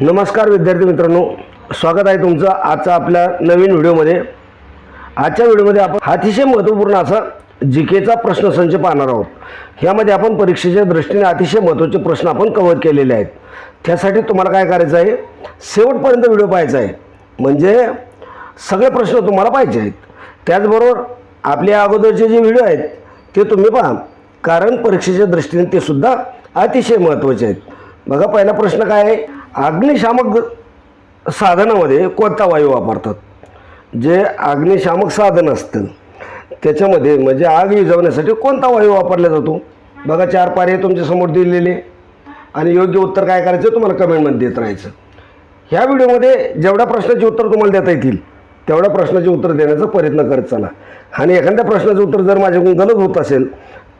नमस्कार विद्यार्थी मित्रांनो स्वागत आहे तुमचं आजचा आपल्या नवीन व्हिडिओमध्ये. आजच्या व्हिडिओमध्ये आपण अतिशय महत्त्वपूर्ण असा जी केचा प्रश्नसंच पाहणार आहोत. ह्यामध्ये आपण परीक्षेच्या दृष्टीने अतिशय महत्त्वाचे प्रश्न आपण कव्हर केलेले आहेत. त्यासाठी तुम्हाला काय करायचं आहे? शेवटपर्यंत व्हिडिओ पाहायचा आहे. म्हणजे सगळे प्रश्न तुम्हाला पाहिजे आहेत. त्याचबरोबर आपल्या अगोदरचे जे व्हिडिओ आहेत ते तुम्ही पहा. कारण परीक्षेच्या दृष्टीने ते सुद्धा अतिशय महत्त्वाचे आहेत. बघा पहिला प्रश्न काय आहे? अग्निशामक साधनामध्ये कोणता वायू वापरतात? जे अग्निशामक साधन असतं त्याच्यामध्ये म्हणजे आग विझवण्यासाठी कोणता वायू वापरला जातो? बघा चार पारे तुमच्यासमोर दिलेले. आणि योग्य उत्तर काय करायचं? तुम्हाला कमेंटमध्ये देत राहायचं. ह्या व्हिडिओमध्ये जेवढ्या प्रश्नाचे उत्तर तुम्हाला देता येतील तेवढ्या प्रश्नाचे उत्तर देण्याचा प्रयत्न करत चला. आणि एखाद्या प्रश्नाचं उत्तर जर माझ्याकडून गलत होत असेल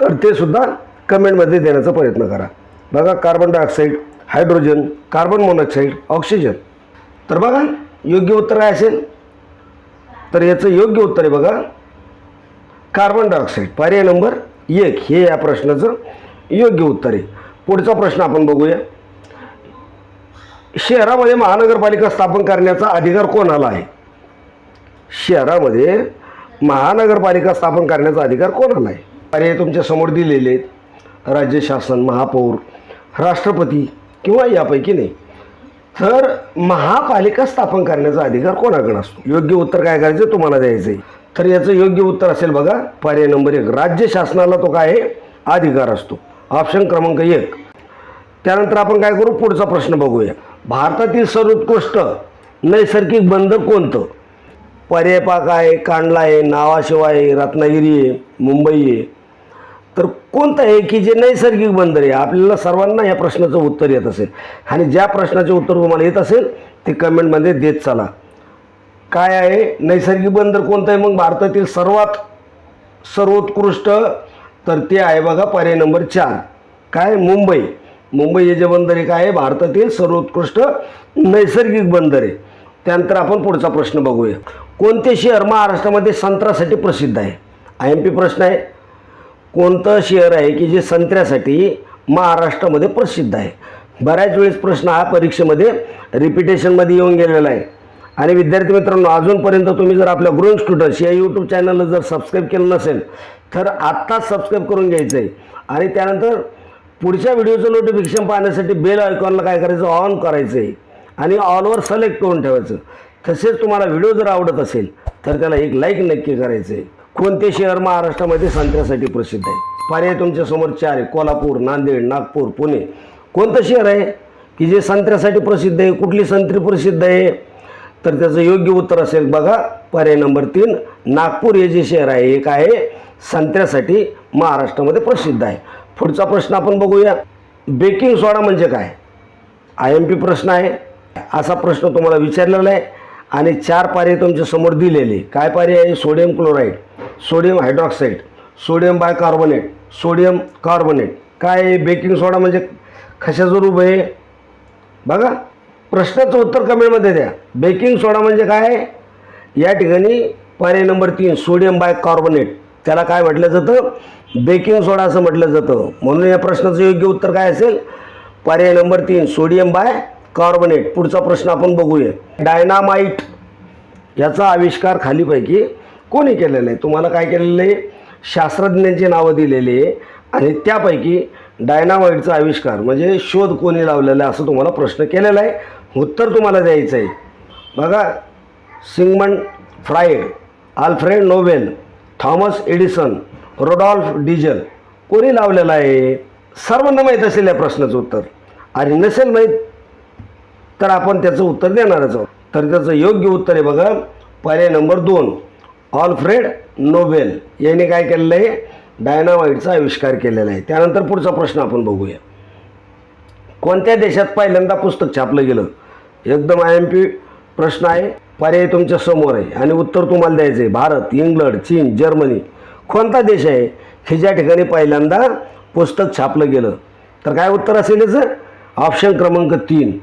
तर ते सुद्धा कमेंटमध्ये देण्याचा प्रयत्न करा. बघा carbon dioxide hydrogen carbon monoxide oxygen. तर बघा योग्य उत्तर काय असेल? तर याचं योग्य उत्तर आहे बघा कार्बन डायऑक्साईड. पर्याय नंबर एक हे या प्रश्नाचं योग्य उत्तर आहे. पुढचा प्रश्न आपण बघूया. शहरामध्ये महानगरपालिका स्थापन करण्याचा अधिकार कोणाला आहे? शहरामध्ये महानगरपालिका स्थापन करण्याचा अधिकार कोणाला आहे? पर्याय तुमच्यासमोर दिलेले आहेत. राज्य शासन महापौर राष्ट्रपती किंवा यापैकी नाही. तर महापालिका स्थापन करण्याचा अधिकार कोणाकडे असतो? योग्य उत्तर काय करायचं? तुम्हाला द्यायचं आहे तर याचं योग्य उत्तर असेल बघा पर्याय नंबर एक राज्य शासनाला तो काय आहे? अधिकार असतो. ऑप्शन क्रमांक एक. त्यानंतर आपण काय करू? पुढचा प्रश्न बघूया. भारतातील सर्वोत्कृष्ट नैसर्गिक बंदर कोणतं? पर्याय पाक आहे कांडला आहे नावाशिवाय आहे रत्नागिरी आहे मुंबई आहे. तर कोणतं आहे की जे नैसर्गिक बंदर आहे? आपल्याला सर्वांना या प्रश्नाचं उत्तर येत असेल. आणि ज्या प्रश्नाचे उत्तर तुम्हाला येत असेल ते कमेंटमध्ये देत चला. काय आहे? नैसर्गिक बंदर कोणतं आहे? मग भारतातील सर्वात सर्वोत्कृष्ट तर ते आहे बघा पर्याय नंबर चार. काय? मुंबई. मुंबई हे जे बंदर आहे काय आहे भारतातील सर्वोत्कृष्ट नैसर्गिक बंदर आहे. त्यानंतर आपण पुढचा प्रश्न बघूया. कोणते शहर महाराष्ट्रामध्ये संत्रासाठी प्रसिद्ध आहे? आय एम पी प्रश्न आहे. कोणतं शहर आहे की जे संत्र्यासाठी महाराष्ट्रामध्ये प्रसिद्ध आहे? बऱ्याच वेळेस प्रश्न हा परीक्षेमध्ये रिपिटेशनमध्ये येऊन गेलेला आहे. आणि विद्यार्थी मित्रांनो अजूनपर्यंत तुम्ही जर आपल्या ग्रोइंग स्टुडंट्स या यूट्यूब चॅनलला जर सबस्क्राईब केलं नसेल तर आत्ताच सबस्क्राईब करून घ्यायचं आहे आणि त्यानंतर पुढच्या व्हिडिओचं नोटिफिकेशन पाहण्यासाठी बेल आयकॉनला काय करायचं? ऑन करायचं आहे आणि ऑलवर सिलेक्ट करून ठेवायचं. तसेच तुम्हाला व्हिडिओ जर आवडत असेल तर त्याला एक लाईक नक्की करायचं आहे कोणते शहर महाराष्ट्रामध्ये संत्र्यासाठी प्रसिद्ध आहे? पर्याय तुमच्यासमोर चार आहे. कोल्हापूर नांदेड नागपूर पुणे. कोणतं शहर आहे की जे संत्र्यासाठी प्रसिद्ध आहे? कुठली संत्री प्रसिद्ध आहे? तर त्याचं योग्य उत्तर असेल बघा. पर्याय नंबर तीन नागपूर हे जे शहर आहे हे काय आहे संत्र्यासाठी महाराष्ट्रामध्ये प्रसिद्ध आहे. पुढचा प्रश्न आपण बघूया. बेकिंग सोडा म्हणजे काय? आय एम पी प्रश्न आहे. असा प्रश्न तुम्हाला विचारलेला आहे. आणि चार पर्याय तुमच्यासमोर दिलेले. काय पर्याय आहे? Sodium chloride. Sodium hydroxide sodium bicarbonate sodium carbonate. काय आहे बेकिंग सोडा म्हणजे कशाचं रूप आहे? बघा प्रश्नाचं उत्तर कमेंटमध्ये द्या. बेकिंग सोडा म्हणजे काय? या ठिकाणी पर्याय नंबर तीन सोडियम बाय कार्बोनेट त्याला काय म्हटलं जातं? बेकिंग सोडा असं म्हटलं जातं. म्हणून या प्रश्नाचं योग्य उत्तर काय असेल? पर्याय नंबर तीन सोडियम बाय कार्बोनेट पुढचा प्रश्न आपण बघूया. डायनामाईट याचा आविष्कार खालीपैकी कोणी केलेलं आहे तुम्हाला काय केलेलं आहे? शास्त्रज्ञांची नावं दिलेली आहे आणि त्यापैकी डायनामाईटचा आविष्कार म्हणजे शोध कोणी लावलेला आहे असं तुम्हाला प्रश्न केलेला आहे. उत्तर तुम्हाला द्यायचं आहे. बघा Sigmund Freud Alfred Nobel Thomas Edison Rudolf Diesel कोणी लावलेला आहे? सर्वांना माहीत असेल या प्रश्नाचं उत्तर. आणि नसेल माहीत तर आपण त्याचं उत्तर देणारच आहोत. तर त्याचं योग्य उत्तर आहे बघा पर्याय नंबर दोन. ऑल्फ्रेड नोबेल यांनी काय केलेलं आहे? डायनामाईटचा आविष्कार केलेला आहे. त्यानंतर पुढचा प्रश्न आपण बघूया. कोणत्या देशात पहिल्यांदा पुस्तक छापलं गेलं? एकदम आय एम पी प्रश्न आहे. पर्याय तुमच्यासमोर आहे आणि उत्तर तुम्हाला द्यायचं आहे. भारत इंग्लंड चीन जर्मनी. कोणता देश आहे हे ज्या ठिकाणी पहिल्यांदा पुस्तक छापलं गेलं? तर काय उत्तर असेल याचं? ऑप्शन क्रमांक तीन.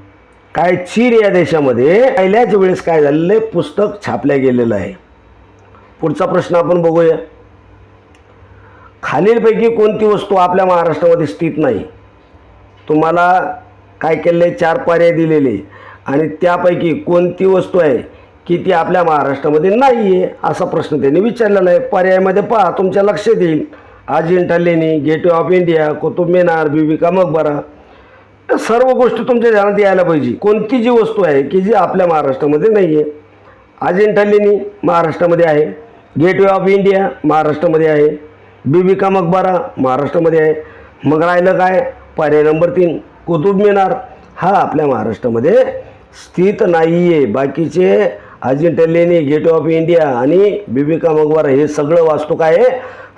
काय चीन या देशामध्ये पहिल्याच वेळेस काय झालेलं आहे? पुस्तक छापल्या गेलेलं आहे. पुढचा प्रश्न आपण बघूया. खालीलपैकी कोणती वस्तू आपल्या महाराष्ट्रामध्ये स्थित नाही? तुम्हाला काय केलेलं आहे चार पर्याय दिलेले. आणि त्यापैकी कोणती वस्तू आहे की ती आपल्या महाराष्ट्रामध्ये नाही आहे असा प्रश्न त्यांनी विचारलेला आहे पर्यायामध्ये पहा तुमच्या लक्षात येईल. अजिंठा लेणी gateway of India Qutub Minar Bibi ka Maqbara. या सर्व गोष्टी तुमच्या ध्यानात यायला पाहिजे. कोणती जी वस्तू आहे की जी आपल्या महाराष्ट्रामध्ये नाही आहे अजिंठा लेणी महाराष्ट्रामध्ये आहे. गेटवे ऑफ इंडिया महाराष्ट्रामध्ये आहे. बीबी का मकबरा महाराष्ट्रामध्ये आहे. मग राहिलं काय? पर्याय नंबर तीन कुतुब मिनार. हा आपल्या महाराष्ट्रामध्ये स्थित नाही आहे बाकीचे अजिंठा लेणी गेटवे ऑफ इंडिया आणि बीबी का मकबरा हे सगळं वास्तू काय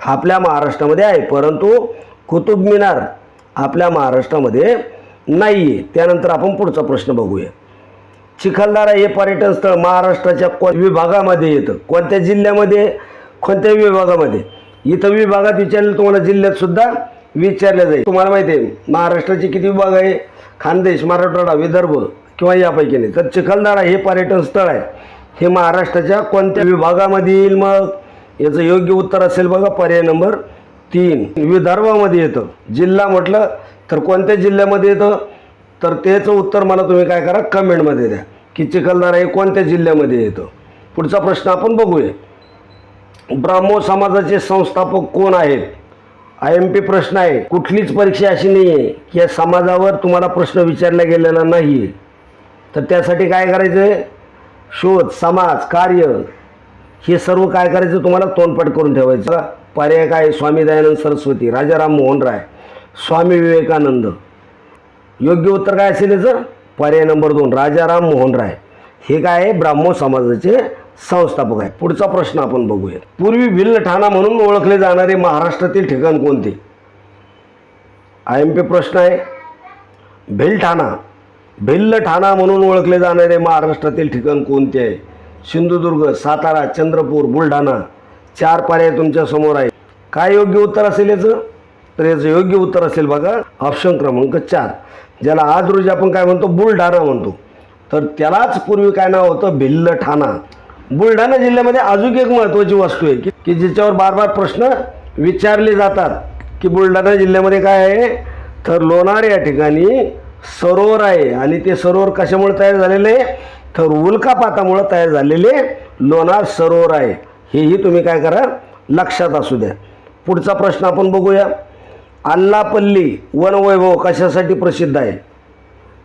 आपल्या महाराष्ट्रामध्ये आहे. परंतु कुतुब मिनार आपल्या महाराष्ट्रामध्ये नाही आहे त्यानंतर आपण पुढचा प्रश्न बघूया. चिखलदरा हे पर्यटन स्थळ महाराष्ट्राच्या को विभागामध्ये येतं. कोणत्या जिल्ह्यामध्ये? कोणत्या विभागामध्ये? इथं विभागात विचारलं तुम्हाला जिल्ह्यातसुद्धा विचारलं जाईल. तुम्हाला माहिती आहे महाराष्ट्राचे किती विभाग आहे? खानदेश मराठवाडा विदर्भ किंवा यापैकी नाही. तर चिखलदरा हे पर्यटन स्थळ आहे. हे महाराष्ट्राच्या कोणत्या विभागामध्ये येईल मग? याचं योग्य उत्तर असेल बघा पर्याय नंबर तीन. विदर्भामध्ये येतं. जिल्हा म्हटलं तर कोणत्या जिल्ह्यामध्ये येतं? तर त्याचं उत्तर मला तुम्ही काय करा कमेंटमध्ये द्या. की चिखलदरा हे कोणत्या जिल्ह्यामध्ये येतं? पुढचा प्रश्न आपण बघूया. ब्राह्मो समाजाचे संस्थापक कोण आहेत? आय एम पी प्रश्न आहे. कुठलीच परीक्षा अशी नाही आहे की या समाजावर तुम्हाला प्रश्न विचारला गेलेला नाही आहे तर त्यासाठी काय करायचं आहे शोध समाज कार्य हे सर्व काय करायचं तुम्हाला तोंडपाठ करून ठेवायचं. पर्याय काय? आहे? स्वामी दयानंद सरस्वती राजाराम मोहन राय स्वामी विवेकानंद. योग्य उत्तर काय असेल याचं? पर्याय नंबर दोन राजाराम मोहन राय. हे काय आहे? ब्राह्मण समाजाचे संस्थापक आहे पुढचा प्रश्न आपण बघूया पूर्वी भिल्ल ठाणा म्हणून ओळखले जाणारे महाराष्ट्रातील ठिकाण कोणते? आय एम पी प्रश्न आहे. भिलठाणा भिल्ल ठाणा म्हणून ओळखले जाणारे महाराष्ट्रातील ठिकाण कोणते आहे? सिंधुदुर्ग सातारा चंद्रपूर बुलढाणा. चार पर्याय तुमच्यासमोर आहे काय योग्य उत्तर असेल याचं? तर याचं योग्य उत्तर असेल बघा ऑप्शन क्रमांक चार. ज्याला आज रोजी आपण काय म्हणतो बुलढाणा म्हणतो. तर त्यालाच पूर्वी काय नाव होतं? भिल्ल ठाणा बुलढाणा जिल्ह्यामध्ये अजून एक महत्त्वाची वस्तू आहे की की जिच्यावर बार बार प्रश्न विचारले जातात की बुलढाणा जिल्ह्यामध्ये काय आहे? तर लोणार या ठिकाणी सरोवर आहे आणि ते सरोवर कशामुळे तयार झालेले? आहे तर उल्कापातामुळं तयार झालेले लोणार सरोवर आहे. हेही तुम्ही काय करा लक्षात असू द्या. पुढचा प्रश्न आपण बघूया. आल्लापल्ली वनवैभव कशासाठी प्रसिद्ध आहे?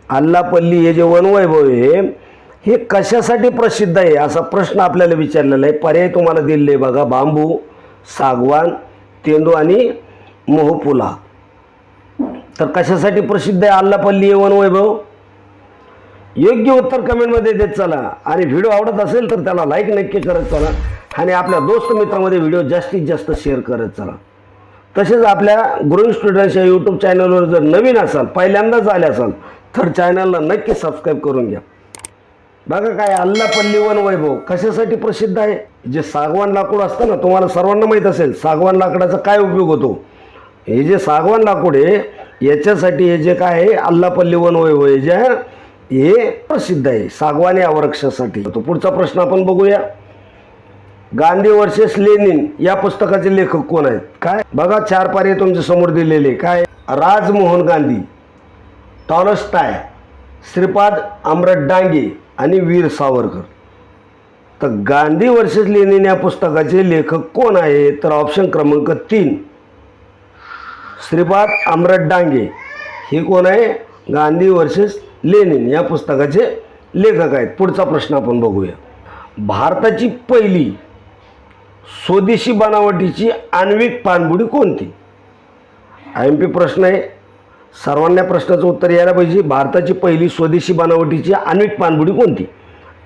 आल्लापल्ली हे जे वनवैभव आहे हे कशासाठी प्रसिद्ध आहे असा प्रश्न आपल्याला विचारलेला आहे. पर्याय तुम्हाला दिलेले आहे बघा. बांबू सागवान तेंदू आणि मोहपुला तर कशासाठी प्रसिद्ध आहे आल्लापल्ली हे वनवैभव? योग्य उत्तर कमेंटमध्ये देत चला. आणि व्हिडिओ आवडत असेल तर त्याला लाईक नक्की करत चला. आणि आपल्या दोस्त मित्रामध्ये व्हिडिओ जास्तीत जास्त शेअर करत चला. तसेच आपल्या ग्रोईंग स्टुडंट्स या यूट्यूब चॅनलवर जर नवीन असाल पहिल्यांदाच आले असाल तर चॅनलला नक्की सबस्क्राईब करून घ्या. बघा काय अल्ला पल्लीवन वैभव कशासाठी प्रसिद्ध आहे? जे सागवान लाकूड असतं ना तुम्हाला सर्वांना माहीत असेल सागवान लाकडाचा काय उपयोग होतो? हे जे सागवान लाकूड आहे याच्यासाठी हे जे काय आहे अल्लापल्ली वैभव हे जे आहे हे प्रसिद्ध आहे सागवान या वृक्षासाठी. तो पुढचा प्रश्न आपण बघूया. गांधी वर्सेस लेनिन या पुस्तकाचे लेखक कोण आहेत? काय? बघा चार पारे तुमच्यासमोर दिलेले. काय? राजमोहन गांधी टॉलस्टाय श्रीपाद अमरट डांगे आणि वीर सावरकर. तर गांधी वर्सेस लेनिन या पुस्तकाचे लेखक कोण आहे तर ऑप्शन क्रमांक तीन. श्रीपाद अमरट डांगे. हे कोण आहे? गांधी वर्सेस लेनिन या पुस्तकाचे लेखक आहेत. पुढचा प्रश्न आपण बघूया. भारताची पहिली स्वदेशी बनावटीची आण्विक पाणबुडी कोणती? आय एम पी प्रश्न आहे. सर्वांना प्रश्नाचं उत्तर यायला पाहिजे. भारताची पहिली स्वदेशी बनावटीची आण्विक पाणबुडी कोणती?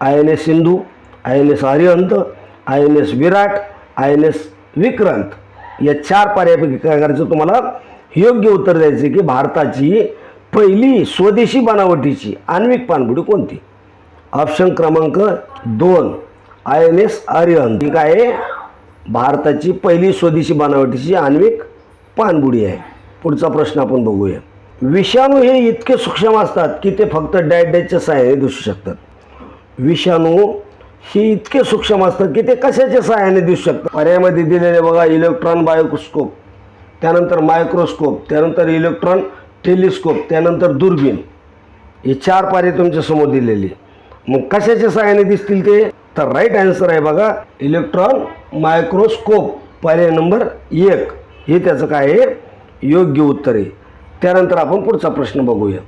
I N S Sindhu I N S Arihant I N S Viraat I N S Vikrant. या चार पर्यायापैकी काय करायचं तुम्हाला? योग्य उत्तर द्यायचं की भारताची पहिली स्वदेशी बनावटीची आण्विक पाणबुडी कोणती? ऑप्शन क्रमांक दोन आय एन एस अरिहंत ही काय आहे? भारताची पहिली स्वदेशी बनावटीची आण्विक पाणबुडी आहे. पुढचा प्रश्न आपण बघूया. विषाणू हे इतके सूक्ष्म असतात की ते फक्त डॅट डॅटच्या सहाय्याने दिसू शकतात. विषाणू हे इतके सूक्ष्म असतात की ते कशाच्या सहाय्याने दिसू शकतात? पर्यायामध्ये दिलेले बघा इलेक्ट्रॉन बायोस्कोप त्यानंतर मायक्रोस्कोप त्यानंतर इलेक्ट्रॉन टेलिस्कोप त्यानंतर दुर्बीण हे चार पारे तुमच्यासमोर दिलेले. मग कशाच्या सहाय्याने दिसतील ते? तर राईट आन्सर आहे बघा इलेक्ट्रॉन मायक्रोस्कोप पर्याय नंबर एक. हे त्याचं काय आहे? योग्य उत्तर आहे. त्यानंतर आपण पुढचा प्रश्न बघूया.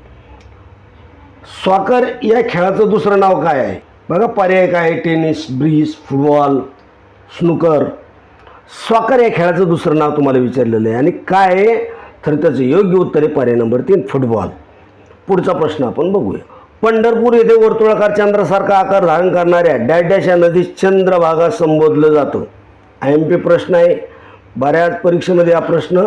सॉकर या खेळाचं दुसरं नाव काय आहे? बघा पर्याय काय आहे? Tennis bridge football snooker soccer या खेळाचं दुसरं नाव तुम्हाला विचारलेलं आहे. आणि काय आहे? तर त्याचं योग्य उत्तर आहे पर्याय नंबर तीन फुटबॉल पुढचा प्रश्न आपण बघूया. पंढरपूर येथे वर्तुळाकार चंद्रासारखा आकार धारण करणाऱ्या डॅश या नदीस चंद्रभागा संबोधलं जातं. आय एम पी प्रश्न आहे. बऱ्याच परीक्षेमध्ये हा प्रश्न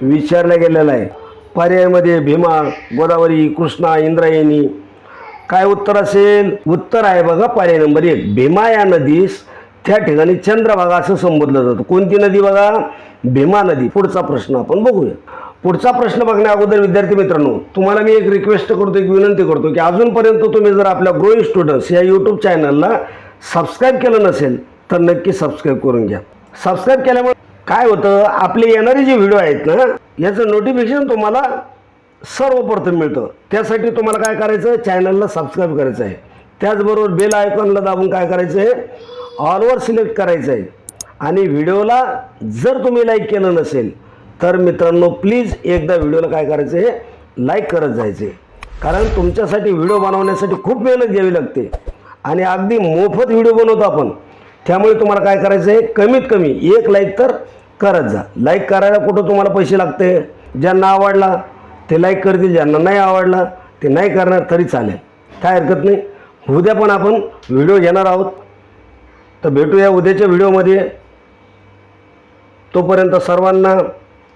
विचारला गेलेला आहे. पर्यायमध्ये भीमा गोदावरी कृष्णा इंद्रायणी काय उत्तर असेल? उत्तर आहे बघा पर्याय नंबर एक. भीमा या नदीस त्या ठिकाणी चंद्रभागा असं संबोधलं जातं. कोणती नदी बघा? भीमा नदी. पुढचा प्रश्न आपण बघूया. पुढचा प्रश्न बघण्या अगोदर विद्यार्थी मित्रांनो तुम्हाला मी एक रिक्वेस्ट करतो एक विनंती करतो की अजूनपर्यंत तुम्ही जर आपल्या ग्रोईंग स्टुडंट्स या यूट्यूब चॅनलला सबस्क्राईब केलं नसेल तर नक्की सबस्क्राईब करून घ्या. सबस्क्राईब केल्यामुळे काय होतं आपले येणारे जे व्हिडिओ आहेत ना याचं नोटिफिकेशन तुम्हाला सर्वप्रथम मिळतं. त्यासाठी तुम्हाला काय करायचं चॅनलला सबस्क्राईब करायचं आहे. त्याचबरोबर बेल आयकॉनला दाबून काय करायचं आहे ऑलवर सिलेक्ट करायचं आहे आणि व्हिडिओला जर तुम्ही लाईक केलं नसेल तर मित्रांनो प्लीज एकदा व्हिडिओला काय करायचं हे लाईक करत जायचे कारण तुमच्यासाठी व्हिडिओ बनवण्यासाठी खूप मेहनत घ्यावी लागते. आणि अगदी मोफत व्हिडिओ बनवतो आपण. त्यामुळे तुम्हाला काय करायचं आहे? कमीत कमी एक लाईक तर करत जा. लाईक करायला कुठं तुम्हाला पैसे लागते? ज्यांना आवडला ते लाईक करतील. ज्यांना नाही आवडला ते नाही करणार तरी चालेल. काय हरकत नाही. उद्या पण आपण व्हिडिओ घेणार आहोत. तर भेटूया उद्याच्या व्हिडिओमध्ये तोपर्यंत सर्वांना